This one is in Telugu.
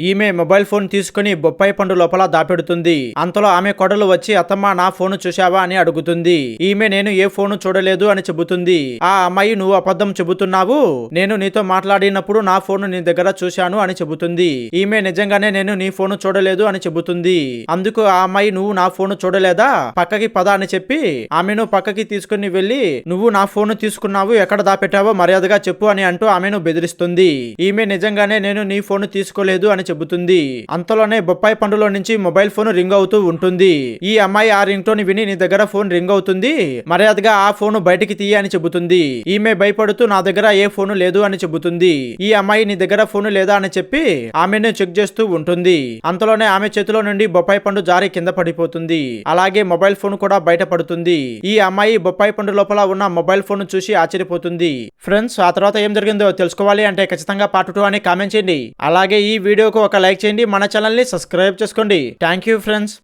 ఈమె మొబైల్ ఫోన్ తీసుకుని బొప్పాయి పండు లోపల దాపెడుతుంది. అంతలో ఆమె కొడలు వచ్చి అత్తమ్మ నా ఫోను చూశావా? అని అడుగుతుంది. ఈమె నేను ఏ ఫోను చూడలేదు అని చెబుతుంది. ఆ అమ్మాయి నువ్వు అబద్ధం చెబుతున్నావు? నేను నీతో మాట్లాడినప్పుడు నా ఫోను నీ దగ్గర చూశాను అని చెబుతుంది. ఈమె నిజంగానే నేను నీ ఫోను చూడలేదు అని చెబుతుంది. అందుకు ఆ అమ్మాయి నువ్వు నా ఫోను చూడలేదా? పక్కకి పద అని చెప్పి ఆమెను పక్కకి తీసుకుని వెళ్ళి నువ్వు నా ఫోను తీసుకున్నావు ఎక్కడ దాపెట్టావో మర్యాదగా చెప్పు అని అంటూ ఆమెను బెదిరిస్తుంది. ఈమె నిజంగానే నేను నీ ఫోను తీసుకోలేదు అని చెబుతుంది. అంతలోనే బొప్పాయి పండులో నుంచి మొబైల్ ఫోన్ రింగ్ అవుతూ ఉంటుంది. ఈ అమ్మాయి ఆ రింగ్ టోన్ విని నీ దగ్గర ఫోన్ రింగ్ అవుతుంది? మర్యాదగా ఆ ఫోన్ బయటికి తీయ అని చెబుతుంది. ఈమె భయపడుతూ నా దగ్గర ఏ ఫోన్ లేదు అని చెబుతుంది. ఈ అమ్మాయి నీ దగ్గర ఫోన్ లేదా అని చెప్పి ఆమెను చెక్ చేస్తూ ఉంటుంది. అంతలోనే ఆమె చేతిలో నుండి బొప్పాయి పండు జారి కింద పడిపోతుంది. అలాగే మొబైల్ ఫోన్ కూడా బయట పడుతుంది. ఈ అమ్మాయి బొప్పాయి పండు లోపల ఉన్న మొబైల్ ఫోన్ చూసి ఆశ్చర్యపోతుంది. ఫ్రెండ్స్ ఆ తర్వాత ఏం జరిగిందో తెలుసుకోవాలి అంటే ఖచ్చితంగా పార్ట్ టూ అని కామెంట్ చేయండి. అలాగే ఈ వీడియోకు ఒక లైక్ చేయండి మన ఛానల్ని సబ్స్క్రైబ్ చేసుకోండి. Thank you friends